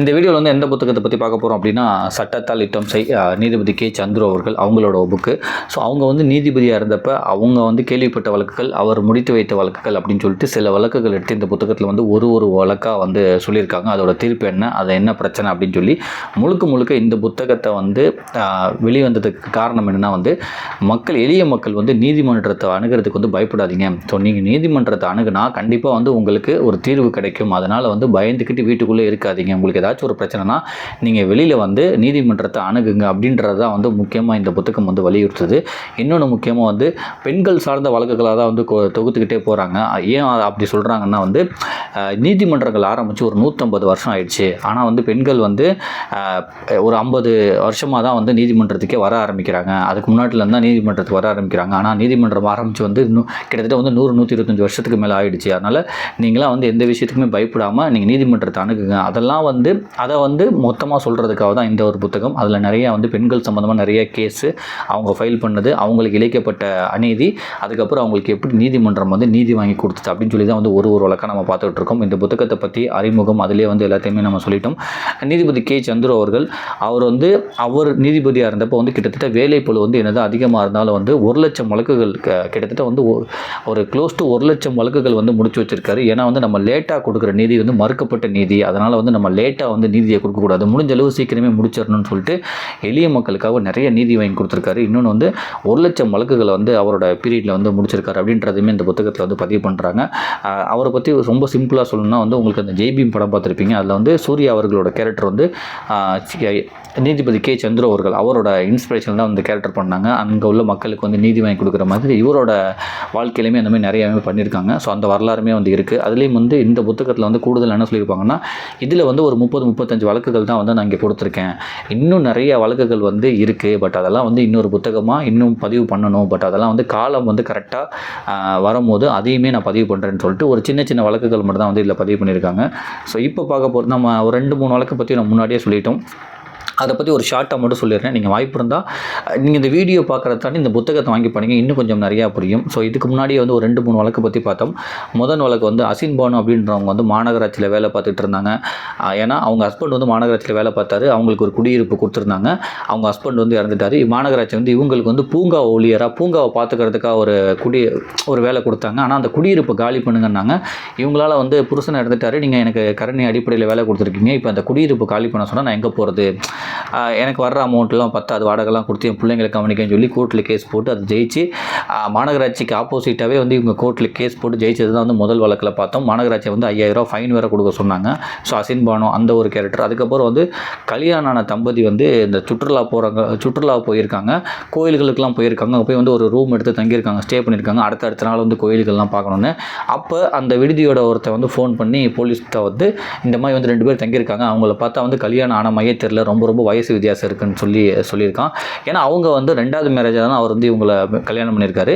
இந்த வீடியோவில் வந்து எந்த புத்தகத்தை பற்றி பார்க்க போகிறோம் அப்படின்னா சட்டத்தால் இட்டம் செய் நீதிபதி கே. சந்துரு அவர்கள் அவங்களோட புக்கு ஸோ அவங்க வந்து நீதிபதியாக இருந்தப்ப அவங்க வந்து கேள்விப்பட்ட வழக்குகள் அவர் முடித்து வைத்த வழக்குகள் அப்படின்னு சொல்லிட்டு சில வழக்குகள் எடுத்து இந்த புத்தகத்தில் வந்து ஒரு ஒரு வழக்காக வந்து சொல்லியிருக்காங்க. அதோட தீர்ப்பு என்ன அது என்ன பிரச்சனை அப்படின்னு சொல்லி முழுக்க முழுக்க இந்த புத்தகத்தை வந்து வெளிவந்ததுக்கு காரணம் என்னென்னா வந்து மக்கள் எளிய மக்கள் வந்து நீதிமன்றத்தை அணுகிறதுக்கு வந்து பயப்படாதீங்க. ஸோ நீங்கள் நீதிமன்றத்தை அணுகுனா கண்டிப்பாக வந்து உங்களுக்கு ஒரு தீர்வு கிடைக்கும். அதனால் வந்து பயந்துக்கிட்டு வீட்டுக்குள்ளே இருக்காதீங்க. உங்களுக்கு ஏதாச்சும் ஒரு பிரச்சனைனா நீங்கள் வெளியில் வந்து நீதிமன்றத்தை அணுகுங்க அப்படின்றது தான் வந்து முக்கியமாக இந்த புத்தகம் வந்து வலியுறுத்துது. இன்னொன்று முக்கியமாக வந்து பெண்கள் சார்ந்த வழக்குகளாக தான் வந்து கொ- தொகுத்துக்கிட்டே போகிறாங்க ஏன் அப்படி சொல்கிறாங்கன்னா வந்து நீதிமன்றங்கள் ஆரம்பித்து ஒரு நூற்றம்பது வருஷம் ஆயிடுச்சு. ஆனால் வந்து பெண்கள் வந்து ஒரு ஐம்பது வருஷமாக தான் வந்து நீதிமன்றத்துக்கே வர ஆரம்பிக்கிறாங்க. அதுக்கு முன்னாடிலேருந்து தான் நீதிமன்றத்துக்கு வர ஆரம்பிக்கிறாங்க. ஆனால் நீதிமன்றம் ஆரம்பித்து வந்து இன்னும் கிட்டத்தட்ட வந்து நூறு நூற்றி இருபத்தஞ்சி வருஷத்துக்கு மேலே ஆயிடுச்சு. அதனால் நீங்களாம் வந்து எந்த விஷயத்துக்குமே பயப்படாமல் நீங்கள் நீதிமன்றத்தை அணுகுங்க. அதெல்லாம் வந்து அதை வந்து மொத்தமாக சொல்கிறதுக்காக தான் இந்த ஒரு புத்தகம். அதில் நிறையா வந்து பெண்கள் சம்மந்தமாக நிறைய கேஸு அவங்க ஃபைல் பண்ணது அவங்களுக்கு இழைக்கப்பட்ட அநீதி அதுக்கப்புறம் அவங்களுக்கு எப்படி நீதிமன்றம் வந்து நீதி வாங்கி கொடுத்துச்சு அப்படின்னு சொல்லி தான் வந்து ஒரு ஒரு வழக்காக நம்ம பார்த்துட்டு இருக்கோம். இந்த புத்தகத்தை பற்றி அறிமுகம் அதிலே வந்து எல்லாத்தையுமே நம்ம சொல்லிட்டோம். நீதிபதி கே. சந்துரு அவர்கள் அவர் வந்து அவர் நீதிபதியாக இருந்தப்போ வந்து கிட்டத்தட்ட வேலைப்பழு வந்து என்னது அதிகமாக இருந்தாலும் வந்து ஒரு லட்சம் வழக்குகள் கிட்டத்தட்ட வந்து ஒரு க்ளோஸ் டு ஒரு லட்சம் வழக்குகள் வந்து முடிச்சு வச்சிருக்காரு. ஏன்னா வந்து நம்ம லேட்டாக கொடுக்குற நீதி வந்து மறுக்கப்பட்ட நீதி. அதனால் வந்து நம்ம லேட்டாக வந்து நீதியை கொடுக்கக்கூடாது முடிஞ்ச அளவு சீக்கிரமே முடிச்சிடணும்னு சொல்லிட்டு எளிய மக்களுக்காக நிறைய நீதி வாங்கி கொடுத்துருக்காரு. இன்னொன்று வந்து ஒரு லட்சம் வழக்குகளை வந்து அவரோட பீரியடில் வந்து முடிச்சிருக்காரு அப்படின்றதுமே இந்த புத்தகத்தில் வந்து பதிவு பண்ணுறாங்க அவரை பற்றி ரொம்ப சிம்பிளாக சொல்லணும்னா வந்து உங்களுக்கு அந்த ஜெய்பீம் படம் பார்த்துருப்பீங்க. அதில் வந்து சூர்யா அவர்களோட கேரக்டர் வந்து நீதிபதி கே சந்திர அவர்கள் அவரோட இன்ஸ்பிரேஷன் தான் வந்து கேரக்டர் பண்ணாங்க. அங்கே உள்ள மக்களுக்கு வந்து நீதி வாங்கி கொடுக்குற மாதிரி இவரோட வாழ்க்கையிலுமே அந்த மாதிரி நிறையவே பண்ணியிருக்காங்க. ஸோ அந்த வரலாறுமே வந்து இருக்குது அதுலேயும் வந்து இந்த புத்தகத்தில் வந்து கூடுதல் என்ன சொல்லியிருப்பாங்கன்னா இதில் வந்து ஒரு முப்பது முப்பத்தஞ்சு வழக்குகள் தான் வந்து நான் இங்கே கொடுத்துருக்கேன். இன்னும் நிறைய வழக்குகள் வந்து இருக்குது பட் அதெல்லாம் வந்து இன்னொரு புத்தகமாக இன்னும் பதிவு பண்ணணும். பட் அதெல்லாம் வந்து காலம் வந்து கரெக்டாக வரும்போது அதையுமே நான் பதிவு பண்ணுறேன்னு சொல்லிட்டு ஒரு சின்ன சின்ன வழக்குகள் மட்டும் தான் வந்து இதில் பதிவு பண்ணியிருக்காங்க. ஸோ இப்போ பார்க்க போகிறது நம்ம ஒரு ரெண்டு மூணு வழக்கை பற்றி நம்ம முன்னாடியே சொல்லிட்டோம். அதை பற்றி ஒரு ஷார்ட்டாக மட்டும் சொல்லிடுறேன். நீங்கள் வாய்ப்பு இருந்தால் நீங்கள் இந்த வீடியோ பார்க்குறதாண்டி இந்த புத்தகத்தை வாங்கி படிங்க இன்னும் கொஞ்சம் நிறையா புரியும். ஸோ இதுக்கு முன்னாடியே வந்து ஒரு ரெண்டு மூணு வழக்கு பற்றி பார்த்தோம். முதல் வழக்கு வந்து அசின் பானு அப்படின்றவங்க வந்து மாநகராட்சியில் வேலை பார்த்துட்டு இருந்தாங்க. ஏன்னா அவங்க ஹஸ்பண்ட் வந்து மாநகராட்சியில் வேலை பார்த்தாரு. அவங்களுக்கு ஒரு குடியிருப்பு கொடுத்துருந்தாங்க. அவங்க ஹஸ்பண்ட் வந்து இறந்துட்டாரு. மாநகராட்சி வந்து இவங்களுக்கு வந்து பூங்கா ஊழியராக பூங்காவை பார்த்துக்கிறதுக்காக ஒரு குடி ஒரு வேலை கொடுத்தாங்க. ஆனால் அந்த குடியிருப்பு காலி பண்ணுங்கன்னாங்க. இவங்களால் வந்து புருஷன் இறந்துட்டாரு. நீங்கள் எனக்கு கரணி அடிப்படையில் வேலை கொடுத்துருக்கீங்க. இப்போ அந்த குடியிருப்பு காலி பண்ண சொன்னால் நான் எங்கே போகிறது எனக்கு வர்ற அமௌண்ட்லாம் பத்தாது. வாடகைலாம் கொடுத்து என் பிள்ளைங்களை கவனிக்கன்னு சொல்லி கோர்ட்டில் கேஸ் போட்டு அதை ஜெயிச்சு மாநகராட்சிக்கு ஆப்போசிட்டாகவே வந்து இவங்க கோர்ட்டில் கேஸ் போட்டு ஜெயிச்சது தான் வந்து முதல் வழக்கில் பார்த்தோம். மாநகராட்சி வந்து ஐயாயிரம் ஃபைன் வேறு கொடுக்க சொன்னாங்க. ஸோ அசின் பானோ அந்த ஒரு கேரக்டர் அதுக்கப்புறம் வந்து கல்யாணம் ஆன தம்பதி வந்து இந்த சுற்றுலா போகிறாங்க சுற்றுலா போயிருக்காங்க. கோயில்களுக்கெல்லாம் போயிருக்காங்க. அங்கே போய் வந்து ஒரு ரூம் எடுத்து தங்கியிருக்காங்க ஸ்டே பண்ணியிருக்காங்க. அடுத்த அடுத்த நாள் வந்து கோயில்கள்லாம் பார்க்கணுன்னு அப்போ அந்த விடுதியோட ஒருத்தன் வந்து ஃபோன் பண்ணி போலீஸ்கிட்ட வந்து இந்த மாதிரி வந்து ரெண்டு பேர் தங்கியிருக்காங்க. அவங்கள பார்த்தா வந்து கல்யாணம் ஆன மையே தெரில ரொம்ப ரொம்ப வயசு வித்தியாசம் இருக்குன்னு சொல்லி சொல்லியிருக்கான். ஏன்னா அவங்க வந்து ரெண்டாவது மேரேஜாக தான் அவர் வந்து இவங்களை கல்யாணம் பண்ணியிருக்காரு.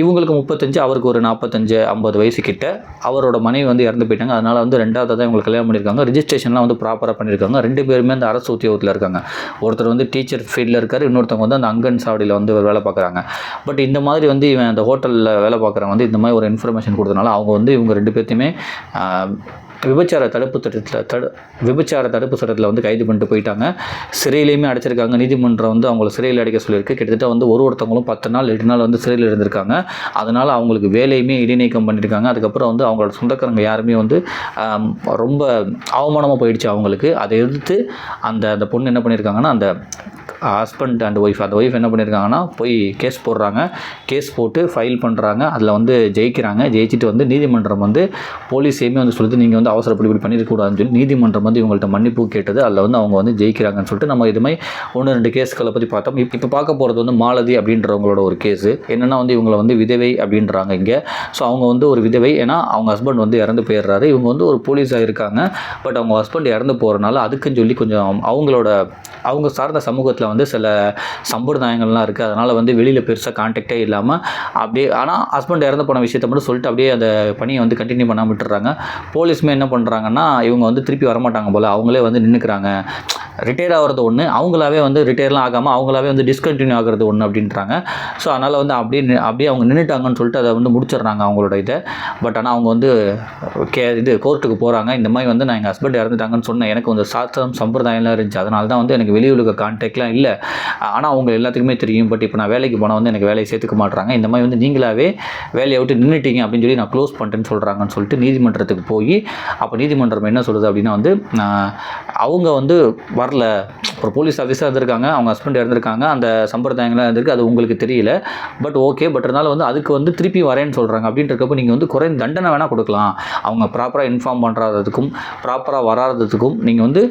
இவங்களுக்கு முப்பத்தஞ்சு அவருக்கு ஒரு நாற்பத்தஞ்சு ஐம்பது வயசு கிட்ட. அவரோட மனைவி வந்து இறந்து போயிட்டாங்க. அதனால் வந்து ரெண்டாவது தான் இவங்களுக்கு கல்யாணம் பண்ணியிருக்காங்க. ரிஜிஸ்ட்ரேஷன்லாம் வந்து ப்ராப்பராக பண்ணியிருக்காங்க. ரெண்டு பேருமே அந்த அரசு உத்தியோகத்தில் இருக்காங்க. ஒருத்தர் வந்து டீச்சர் ஃபீல்டில் இருக்கார். இன்னொருத்தவங்க வந்து அந்த அங்கன் சாவடியில் வந்து வேலை பார்க்குறாங்க. பட் இந்த மாதிரி வந்து இவன் அந்த ஹோட்டலில் வேலை பார்க்குறவங்க வந்து இந்த மாதிரி ஒரு இன்ஃபர்மேஷன் கொடுத்தனால அவங்க வந்து இவங்க ரெண்டு பேர்த்தையுமே விபச்சார தடுப்பு சட்டத்தில் தடு விபச்சார தடுப்பு சட்டத்தில் வந்து கைது பண்ணிட்டு போயிட்டாங்க. சிறையிலையுமே அடைச்சிருக்காங்க. நீதிமன்றம் வந்து அவங்கள சிறையில் அடைக்க சொல்லியிருக்கு. கிட்டத்தட்ட வந்து ஒரு ஒருத்தவங்களும் பத்து நாள் எட்டு நாள் வந்து சிறையில் இருந்திருக்காங்க. அதனால் அவங்களுக்கு வேலையுமே இடைநீக்கம் பண்ணியிருக்காங்க அதுக்கப்புறம் வந்து அவங்களோட சொந்தக்காரங்க யாருமே வந்து ரொம்ப அவமானமாக போயிடுச்சு அவங்களுக்கு. அதை எதிர்த்து அந்த அந்த பொண்ணு என்ன பண்ணியிருக்காங்கன்னா அந்த ஹஸ்பண்ட் அண்ட் ஒய்ஃப் அந்த ஒய்ஃப் என்ன பண்ணியிருக்காங்கன்னா போய் கேஸ் போடுறாங்க. கேஸ் போட்டு ஃபைல் பண்ணுறாங்க அதில் வந்து ஜெயிக்கிறாங்க. ஜெயிச்சுட்டு வந்து நீதிமன்றம் வந்து போலீஸையுமே வந்து சொல்லுது நீங்கள் வந்து அவசரப்படி இப்படி பண்ணிடக்கூடாதுன்னு சொல்லி நீதிமன்றம் வந்து இவங்கள்ட்ட மன்னிப்பு கேட்டது. அதில் வந்து அவங்க வந்து ஜெயிக்கிறாங்கன்னு சொல்லிட்டு நம்ம இது மாதிரி ஒன்று ரெண்டு கேஸ்களை பற்றி பார்த்தோம். இப்போ இப்போ பார்க்க போகிறது வந்து மாலதி அப்படின்றவங்களோட ஒரு கேஸு என்னென்னா வந்து இவங்களை வந்து விதவை அப்படின்றாங்க இங்கே. ஸோ அவங்க வந்து ஒரு விதவை. ஏன்னா அவங்க ஹஸ்பண்ட் வந்து இறந்து போயிடுறாரு. இவங்க வந்து ஒரு போலீஸாக இருக்காங்க. பட் அவங்க ஹஸ்பண்ட் இறந்து போகிறனால அதுக்குன்னு சொல்லி கொஞ்சம் அவங்களோட அவங்க சார்ந்த சமூகத்தில் வந்து சில சம்பிரதாயங்கள்லாம் இருக்குது. அதனால் வந்து வெளியில் பெருசாக கான்டாக்டே இல்லாமல் அப்படியே ஆனால் ஹஸ்பண்ட் இறந்து போன விஷயத்த மட்டும் சொல்லிட்டு அப்படியே அந்த பணியை வந்து கண்டினியூ பண்ணாமல் விட்டுறாங்க போலீஸுமே என்ன பண்ணுறாங்கன்னா இவங்க வந்து திருப்பி வரமாட்டாங்க போல். அவங்களே வந்து நின்றுக்கிறாங்க ரிட்டையர் ஆகிறது ஒன்று அவங்களாவே வந்து ரிட்டையர்லாம் ஆகாமல் அவங்களாவே வந்து டிஸ்கண்டினியூ ஆகிறது ஒன்று அப்படின்றாங்க. ஸோ அதனால் வந்து அப்படியே நி- அப்படியே அவங்க நின்றுட்டாங்கன்னு சொல்லிட்டு அதை வந்து முடிச்சிடுறாங்க அவங்களோட இதை. பட் ஆனால் அவங்க வந்து கே இது கோர்ட்டுக்கு போகிறாங்க இந்த மாதிரி வந்து நான் எங்கள் ஹஸ்பண்ட் இறந்துட்டாங்கன்னு சொன்னேன். எனக்கு வந்து சாஸ்திரம் சம்பிரதாயம்லாம் இருந்துச்சு. அதனால தான் வந்து எனக்கு வெளியுலக கான்டாக்ட்லாம் இல்லை. ஆனால் அவங்க எல்லாத்துக்குமே தெரியும். பட் இப்போ நான் வேலைக்கு போனால் வந்து எனக்கு வேலையை சேர்த்துக்க மாட்றாங்க. இந்த மாதிரி வந்து நீங்களாவே வேலையை விட்டு நின்றுட்டீங்க அப்படின்னு சொல்லி நான் க்ளோஸ் பண்ணிட்டேன்னு சொல்கிறாங்கன்னு சொல்லிட்டு நீதிமன்றத்துக்கு போய் அப்போ நீதிமன்றம் என்ன சொல்லுது அப்படின்னா வந்து அவங்க வந்து வரல. ஒரு போலீஸ் ஆஃபீஸாக இருந்திருக்காங்க அவங்க ஹஸ்பண்ட் இறந்துருக்காங்க அந்த சம்பிரதாயங்கள்லாம் இருந்திருக்கு அது உங்களுக்கு தெரியல. பட் ஓகே பட் இருந்தாலும் வந்து அதுக்கு வந்து திருப்பி வரேன்னு சொல்கிறாங்க அப்படின்றக்கப்போ நீங்கள் வந்து குறைந்த தண்டனை வேணால் கொடுக்கலாம். அவங்க ப்ராப்பராக இன்ஃபார்ம் பண்ணுறதுக்கும் ப்ராப்பராக வராததுக்கும் நீங்கள் வந்து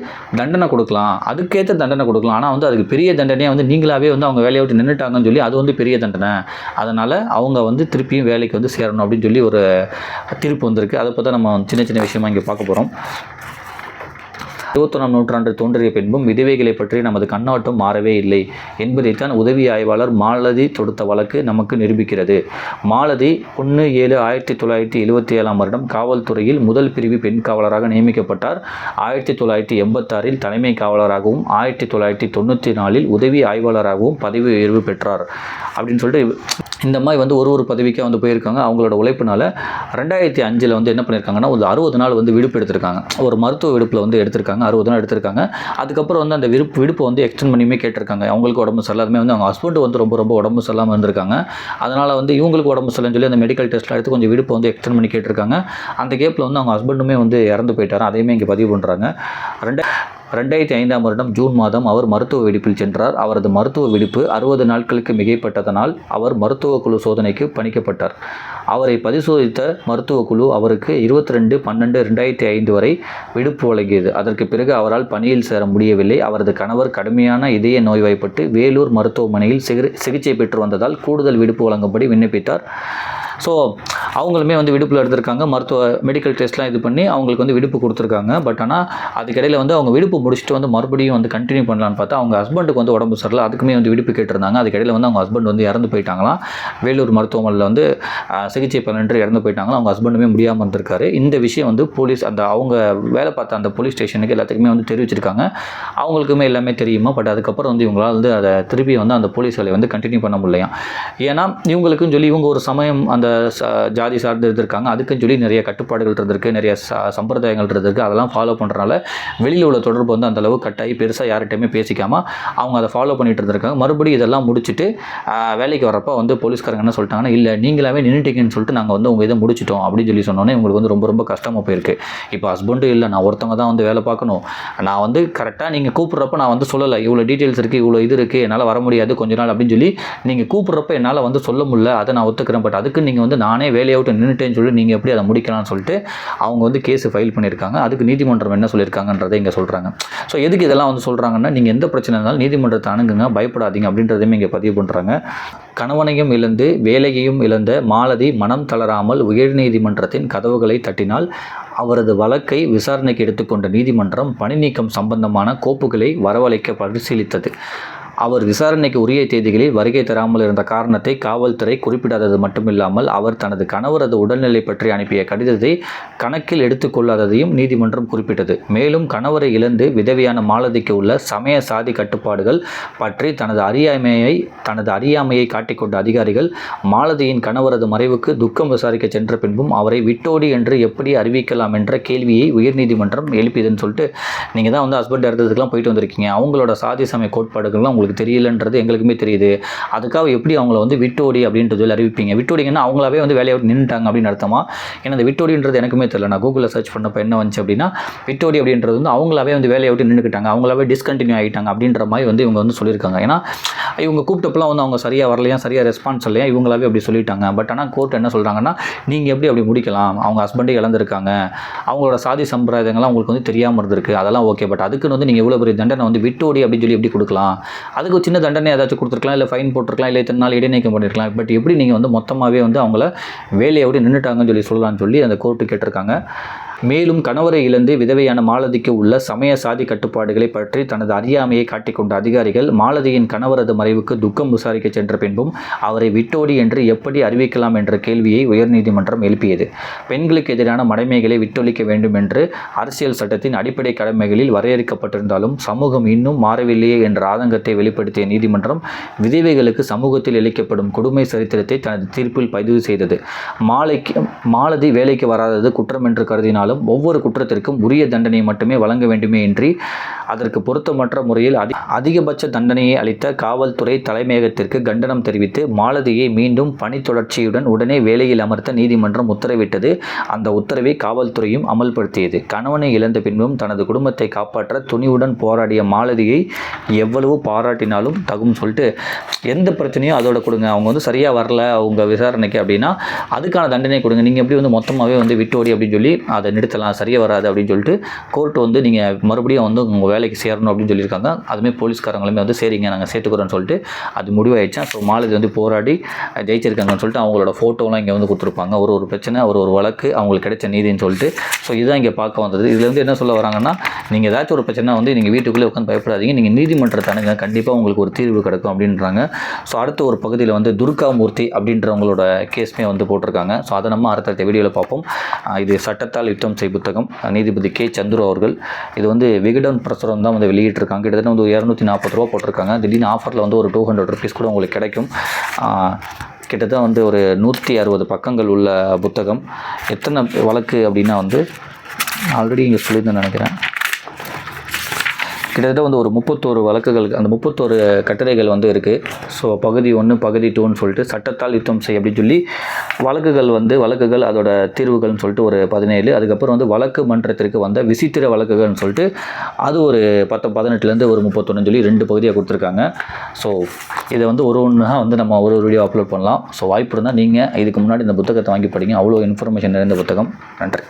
தண்டனை கொடுக்கலாம். அதுக்கேற்ற தண்டனை கொடுக்கலாம். ஆனால் வந்து அதுக்கு பெரிய தண்டனையாக வந்து நீங்களாகவே வந்து அவங்க வேலையை விட்டு நின்றுட்டாங்கன்னு சொல்லி அது வந்து பெரிய தண்டனை. அதனால் அவங்க வந்து திருப்பியும் வேலைக்கு வந்து சேரணும் அப்படின்னு சொல்லி ஒரு தீர்ப்பு வந்திருக்கு. அதை பார்த்தா நம்ம சின்ன சின்ன விஷயமா இங்கே பார்க்க போகிறோம் இருபத்தொன்னாம் நூற்றாண்டு தோன்றிய பின்பும் விதவைகளை பற்றி நமது கண்ணோட்டம் மாறவே இல்லை என்பதைத்தான் உதவி ஆய்வாளர் மாலதி தொடுத்த வழக்கு நமக்கு நிரூபிக்கிறது. மாலதி ஒன்று ஏழு ஆயிரத்தி தொள்ளாயிரத்தி எழுபத்தி ஏழாம் வருடம் காவல்துறையில் முதல் பிரிவு பெண் காவலராக நியமிக்கப்பட்டார். ஆயிரத்தி தொள்ளாயிரத்தி எண்பத்தாறில் தலைமை காவலராகவும் ஆயிரத்தி தொள்ளாயிரத்தி தொண்ணூற்றி நாலில் உதவி ஆய்வாளராகவும் பதவி உயர்வு பெற்றார். அப்படின்னு சொல்லிட்டு இந்த மாதிரி வந்து ஒரு ஒரு பதவிக்காக வந்து போயிருக்காங்க. அவங்களோட உழைப்புனால ரெண்டாயிரத்தி அஞ்சில் வந்து என்ன பண்ணியிருக்காங்கன்னா ஒரு அறுபது நாள் வந்து விடுப்பு எடுத்திருக்காங்க. ஒரு மருத்துவ விடுப்பில் வந்து எடுத்திருக்காங்க. அறுபது நாள் எடுத்திருக்காங்க. அதுக்கப்புறம் வந்து அந்த விருப்பு விடுப்பு வந்து எக்ஸ்டெண்ட் பண்ணியுமே கேட்டிருக்காங்க. அவங்களுக்கு உடம்பு சரியில்லாதமே வந்து அவங்க ஹஸ்பண்ட் வந்து ரொம்ப ரொம்ப உடம்பு சரியில்லாமல் இருந்திருக்காங்க. அதனால் வந்து இவங்களுக்கு உடம்பு சரியில்லைன்னு சொல்லி அந்த மெடிக்கல் டெஸ்ட்லாம் எடுத்து கொஞ்சம் விடுப்பு வந்து எக்ஸ்டெண்ட் பண்ணி கேட்டிருக்காங்க. அந்த கேப்பில் வந்து அவங்க ஹஸ்பண்டுமே வந்து இறந்து போயிட்டாரு. அதையுமே இங்கே பதிவு பண்ணுறாங்க ரெண்டு ரெண்டாயிரத்தி ஐந்தாம் வருடம் ஜூன் மாதம் அவர் மருத்துவ வெடிப்பில் சென்றார். அவரது மருத்துவ வெடிப்பு அறுபது நாட்களுக்கு மிகைப்பட்டதனால் அவர் மருத்துவ குழு சோதனைக்கு பணிக்கப்பட்டார். அவரை பரிசோதித்த மருத்துவ குழு அவருக்கு இருபத்தி ரெண்டு பன்னெண்டு ரெண்டாயிரத்தி ஐந்து வரை விடுப்பு வழங்கியது. அதற்கு பிறகு அவரால் பணியில் சேர முடியவில்லை. அவரது கணவர் கடுமையான இதய நோய்வாய்ப்பட்டு வேலூர் மருத்துவமனையில் சிகிச்சை பெற்று வந்ததால் கூடுதல் விடுப்பு வழங்கும்படி விண்ணப்பித்தார். ஸோ அவங்களுமே வந்து விடுப்பில் எடுத்திருக்காங்க. மருத்துவ மெடிக்கல் டெஸ்ட்லாம் இது பண்ணி அவங்களுக்கு வந்து விடுப்பு கொடுத்துருக்காங்க. பட் ஆனால் அதுக்கிடையில் வந்து அவங்க விடுப்பு முடிச்சுட்டு வந்து மறுபடியும் வந்து கண்டினியூ பண்ணலான்னு பார்த்தா அவங்க ஹஸ்பண்டுக்கு வந்து உடம்பு சரியில்லை. அதுக்குமே வந்து விடுப்பு கேட்டிருந்தாங்க. அதுக்கிடையில் வந்து அவங்க ஹஸ்பண்ட் வந்து இறந்து போயிட்டாங்களாம். வேலூர் மருத்துவமனையில் வந்து சிகிச்சை பலனின்றி இறந்து போயிட்டாங்களா அவங்க ஹஸ்பண்டுமே முடியாமல் இருந்திருக்காரு. இந்த விஷயம் வந்து போலீஸ் அந்த அவங்க வேலை பார்த்த அந்த போலீஸ் ஸ்டேஷனுக்கு எல்லாத்துக்குமே வந்து தெரிவிச்சிருக்காங்க. அவங்களுக்குமே எல்லாமே தெரியுமா? பட் அதுக்கப்புறம் வந்து இவங்களால் வந்து அதை திருப்பி வந்து அந்த போலீஸ் வேலையை வந்து கண்டினியூ பண்ண முடியலையா ஏன்னா இவங்களுக்குன்னு சொல்லி இவங்க ஒரு சமயம் அந்த ச- ஜாதி சார்ந்து இருந்திருக்காங்க. அதுக்குன்னு சொல்லி நிறைய கட்டுப்பாடுகள் இருந்திருக்கு நிறைய ச சம்பிரதாயங்கள் இருந்திருக்கு. அதெல்லாம் ஃபாலோ பண்ணுறனால வெளியில் உள்ள தொடர்பு வந்து அந்த கட்டாயி பெருசாக யார்கிட்டையுமே பேசிக்காமல் அவங்க அதை ஃபாலோ பண்ணிட்டு இருந்திருக்காங்க. மறுபடியும் இதெல்லாம் முடிச்சுட்டு வேலைக்கு வரப்போ வந்து போலீஸ்காரங்க என்ன சொல்லிட்டாங்கன்னா இல்லை நீங்களாவே நின்றுட்டீங்கன்னு சொல்லிட்டு நாங்கள் வந்து உங்கள் இதை முடிச்சிட்டோம். அப்படின்னு சொல்லி சொன்னோன்னே உங்களுக்கு வந்து ரொம்ப ரொம்ப கஷ்டமாக போயிருக்கு. இப்போ ஹஸ்பண்டும் இல்லை நான் ஒருத்தவங்க தான் வந்து வேலை பார்க்கணும். நான் வந்து கரெக்டாக நீங்கள் கூப்பிட்றப்ப நான் வந்து சொல்லலை. இவ்வளோ டீட்டெயில்ஸ் இருக்குது இவ்வளோ இது இருக்குது என்னால் வர முடியாது கொஞ்ச நாள் அப்படின்னு சொல்லி நீங்கள் கூப்பிட்றப்ப என்னால் வந்து சொல்ல முடியல அதை நான் ஒத்துக்கிறேன். பட் அதுக்கு நீங்கள் வந்து நானே வேலையை விட்டு நின்றுட்டேன்னு சொல்லி நீங்கள் எப்படி அதை முடிக்கலாம்னு சொல்லிட்டு அவங்க வந்து கேஸ் ஃபைல் பண்ணியிருக்காங்க. அதுக்கு நீதிமன்றம் என்ன சொல்லியிருக்காங்கன்றதை இங்கே சொல்கிறாங்க ஸோ எதுக்கு இதெல்லாம் வந்து சொல்கிறாங்கன்னா நீங்கள் எந்த பிரச்சனை இருந்தாலும் நீதிமன்றத்தை அணுகுங்க பயப்படாதீங்க அப்படின்றதையும் இங்கே பதிவு பண்ணுறாங்க கணவனையும் இழந்து வேலையையும் இழந்த மாலதி மனம் தளராமல் உயர்நீதிமன்றத்தின் கதவுகளை தட்டினால் அவரது வழக்கை விசாரணைக்கு எடுத்துக்கொண்ட நீதிமன்றம் பணி நீக்கம் சம்பந்தமான கோப்புகளை வரவழைக்க பரிசீலித்தது. அவர் விசாரணைக்கு உரிய தேதிகளில் வருகை தராமல் இருந்த காரணத்தை காவல்துறை குறிப்பிடாதது மட்டுமில்லாமல் அவர் தனது கணவரது உடல்நிலை பற்றி அனுப்பிய கடிதத்தை கணக்கில் எடுத்துக்கொள்ளாததையும் நீதிமன்றம் குறிப்பிட்டது. மேலும் கணவரை இழந்து விதவையான மாலதிக்கு உள்ள சமய சாதி கட்டுப்பாடுகள் பற்றி தனது அறியாமையை தனது அறியாமையை காட்டிக்கொண்ட அதிகாரிகள் மாலதியின் கணவரது மறைவுக்கு துக்கம் விசாரிக்க சென்ற பின்பும் அவரை விட்டோடி என்று எப்படி அறிவிக்கலாம் என்ற கேள்வியை உயர்நீதிமன்றம் எழுப்பியதுன்னு சொல்லிட்டு நீங்கள் தான் வந்து ஹஸ்பண்ட் இறந்ததுக்கெல்லாம் போயிட்டு வந்திருக்கீங்க. அவங்களோட சாதி சமய கோட்பாடுகள்லாம் உங்களுக்கு தெரியலன்றது எங்களுக்குமே தெரியுது. அதுக்காக எப்படி அவங்கள வந்து விட்டோடி அப்படின்றது அறிவிப்பீங்க? விட்டோடிங்கன்னா அவங்களாவே வந்து வேலையை விட்டு நின்றுட்டாங்க அப்படின்னு அர்த்தமா? ஏன்னா இந்த விட்டோடின்றது எனக்குமே தெரியல. நான் கூகுளில் சர்ச் பண்ணப்போ என்ன வந்துச்சு அப்படின்னா விட்டோடி அப்படின்றது வந்து அவங்களாவே வந்து வேலையை விட்டு நின்றுக்கிட்டாங்க அவங்களாவே டிஸ்கண்டினியூ ஆகிட்டாங்க அப்படின்ற மாதிரி வந்து இவங்க வந்து சொல்லியிருக்காங்க. ஏன்னா இவங்க கூப்பிட்டப்பெல்லாம் வந்து அவங்க சரியாக வரலையா சரியாக ரெஸ்பான்ஸ் இல்லையா இவங்களாவே அப்படி சொல்லிட்டாங்க. பட் ஆனால் கோர்ட் என்ன சொல்கிறாங்கன்னா நீங்கள் எப்படி அப்படி முடிக்கலாம்? அவங்க ஹஸ்பண்டே இழந்திருக்காங்க. அவங்களோட சாதி சம்பிரதாயங்கள்லாம் உங்களுக்கு வந்து தெரியாமல் இருந்திருக்கு. அதெல்லாம் ஓகே பட் அதுக்குன்னு வந்து நீங்கள் இவ்வளோ பெரிய தண்டனை வந்து விட்டோடி அப்படின்னு சொல்லி எப்படி கொடுக்கலாம்? அதுக்கு சின்ன தண்டனை ஏதாச்சும் கொடுத்துருக்கலாம் இல்லை ஃபைன் போட்டிருக்கலாம் இல்லை இத்தனை நாள் இடைநீக்கம் பண்ணியிருக்கலாம் பட் எப்படி நீங்கள் வந்து மொத்தமாகவே வந்து அவங்கள வேலையை விட்டு நின்றுட்டாங்கன்னு சொல்லி சொல்லலாம்னு சொல்லி அந்த கோர்ட்டு கேட்டிருக்காங்க. மேலும் கணவரை இழந்து விதவையான மாலதிக்கு உள்ள சமய சாதி கட்டுப்பாடுகளை பற்றி தனது அறியாமையை காட்டிக்கொண்ட அதிகாரிகள் மாலதியின் கணவரது மறைவுக்கு துக்கம் விசாரிக்க சென்ற பின்பும் அவரை விட்டோடி என்று எப்படி அறிவிக்கலாம் என்ற கேள்வியை உயர்நீதிமன்றம் எழுப்பியது. பெண்களுக்கு எதிரான மடைமைகளை விட்டொழிக்க வேண்டும் என்று அரசியல் சட்டத்தின் அடிப்படை கடமைகளில் வரையறுக்கப்பட்டிருந்தாலும் சமூகம் இன்னும் மாறவில்லையே என்ற ஆதங்கத்தை வெளிப்படுத்திய நீதிமன்றம் விதவைகளுக்கு சமூகத்தில் இழைக்கப்படும் கொடுமை சரித்திரத்தை தனது தீர்ப்பில் பதிவு செய்தது. மாலைக்கு மாலதி வேலைக்கு வராதது குற்றம் என்று ஆனாலும் ஒவ்வொரு குற்றத்திற்கும் உரிய தண்டனை மட்டுமே வழங்க வேண்டுமே இன்றி அதற்கு பொருத்தமற்ற முறையில் அதி அதிகபட்ச தண்டனையை அளித்த காவல்துறை தலைமையகத்திற்கு கண்டனம் தெரிவித்து மாலதியை மீண்டும் பணி தொடர்ச்சியுடன் உடனே வேலையில் அமர்த்த நீதிமன்றம் உத்தரவிட்டது. அந்த உத்தரவை காவல்துறையும் அமல்படுத்தியது. கணவனை இழந்த பின்பும் தனது குடும்பத்தை காப்பாற்ற துணிவுடன் போராடிய மாலதியை எவ்வளவு பாராட்டினாலும் தகும் சொல்லிட்டு எந்த பிரச்சனையும் அதோட கொடுங்க. அவங்க வந்து சரியாக வரல. அவங்க விசாரணைக்கு அப்படின்னா அதுக்கான தண்டனை கொடுங்க. நீங்கள் எப்படி வந்து மொத்தமாகவே வந்து விட்டோடி அப்படின்னு சொல்லி அதை நிறுத்தலாம் சரியாக வராது அப்படின்னு சொல்லிட்டு கோர்ட் வந்து நீங்கள் மறுபடியும் வந்து உங்கள் வேலைக்கு சேரணும் அப்படின்னு சொல்லியிருக்காங்க. அதுமாதிரி போலீஸ்காரங்களுமே வந்து சரிங்க நாங்கள் சேர்த்துக்கிறோன்னு சொல்லிட்டு அது முடிவாயிடுச்சா. ஸோ மாலதி வந்து போராடி ஜெயிச்சிருக்காங்கன்னு சொல்லிட்டு அவங்களோட ஃபோட்டோலாம் இங்கே வந்து கொடுத்துருப்பாங்க. ஒரு ஒரு பிரச்சனை ஒரு ஒரு வழக்கு அவங்களுக்கு கிடைச்ச நீதின்னு சொல்லிட்டு. ஸோ இதுதான் இங்கே பார்க்க வந்தது. இதில் வந்து என்ன சொல்ல வராங்கன்னா நீங்கள் ஏதாச்சும் ஒரு பிரச்சனை வந்து நீங்கள் வீட்டுக்குள்ளே உட்காந்து பயப்படாதீங்க. நீங்கள் நீதிமன்றத்தை அணுங்க கண்டிப்பாக உங்களுக்கு ஒரு தீர்வு கிடைக்கும் அப்படின்றாங்க. ஸோ அடுத்த ஒரு பகுதியில் வந்து துர்காமூர்த்தி அப்படின்றவங்களோட கேஸ்மே வந்து போட்டிருக்காங்க. ஸோ அதை நம்ம அடுத்தடுத்த வீடியோவில் பார்ப்போம். இது சட்டத்தால் யுத்தம் செய் புத்தகம். நீதிபதி கே. சந்துரு அவர்கள். இது வந்து விகடன் பிரசுரம் தான் வந்து வெளியிட்டிருக்காங்க. கிட்டத்தட்ட வந்து இரநூத்தி நாற்பது ரூபா போட்டிருக்காங்க. திடீர்னு ஆஃபரில் வந்து ஒரு டூ ஹண்ட்ரட் ருபீஸ் கூட உங்களுக்கு கிடைக்கும். கிட்டத்தட்ட வந்து ஒரு நூற்றி அறுபது பக்கங்கள் உள்ள புத்தகம். எத்தனை வழக்கு அப்படின்னா வந்து ஆல்ரெடி இங்கே சொல்லியிருந்தேன் நினைக்கிறேன். கிட்டத்தட்ட வந்து ஒரு முப்பத்தோரு வழக்குகள் அந்த முப்பத்தோரு கட்டுரைகள் வந்து இருக்குது ஸோ பகுதி ஒன்று பகுதி டூன்னு சொல்லிட்டு சட்டத்தால் யுத்தம் செய் அப்படின்னு சொல்லி வழக்குகள் வந்து வழக்குகள் அதோட தீர்வுகள்னு சொல்லிட்டு ஒரு பதினேழு அதுக்கப்புறம் வந்து வழக்கு மன்றத்திற்கு வந்த விசித்திர வழக்குகள்னு சொல்லிட்டு அது ஒரு பத்து பதினெட்டுலேருந்து ஒரு முப்பத்தொன்னு சொல்லி ரெண்டு பகுதியாக கொடுத்துருக்காங்க. ஸோ இதை வந்து ஒரு ஒன்றா வந்து நம்ம ஒரு ஒரு வீடியோ அப்லோட் பண்ணலாம். ஸோ வாய்ப்பு இருந்தால் நீங்கள் இதுக்கு முன்னாடி இந்த புத்தகத்தை வாங்கி படிங்க. அவ்வளோ இன்ஃபர்மேஷன் நிறைந்த புத்தகம். நன்றி.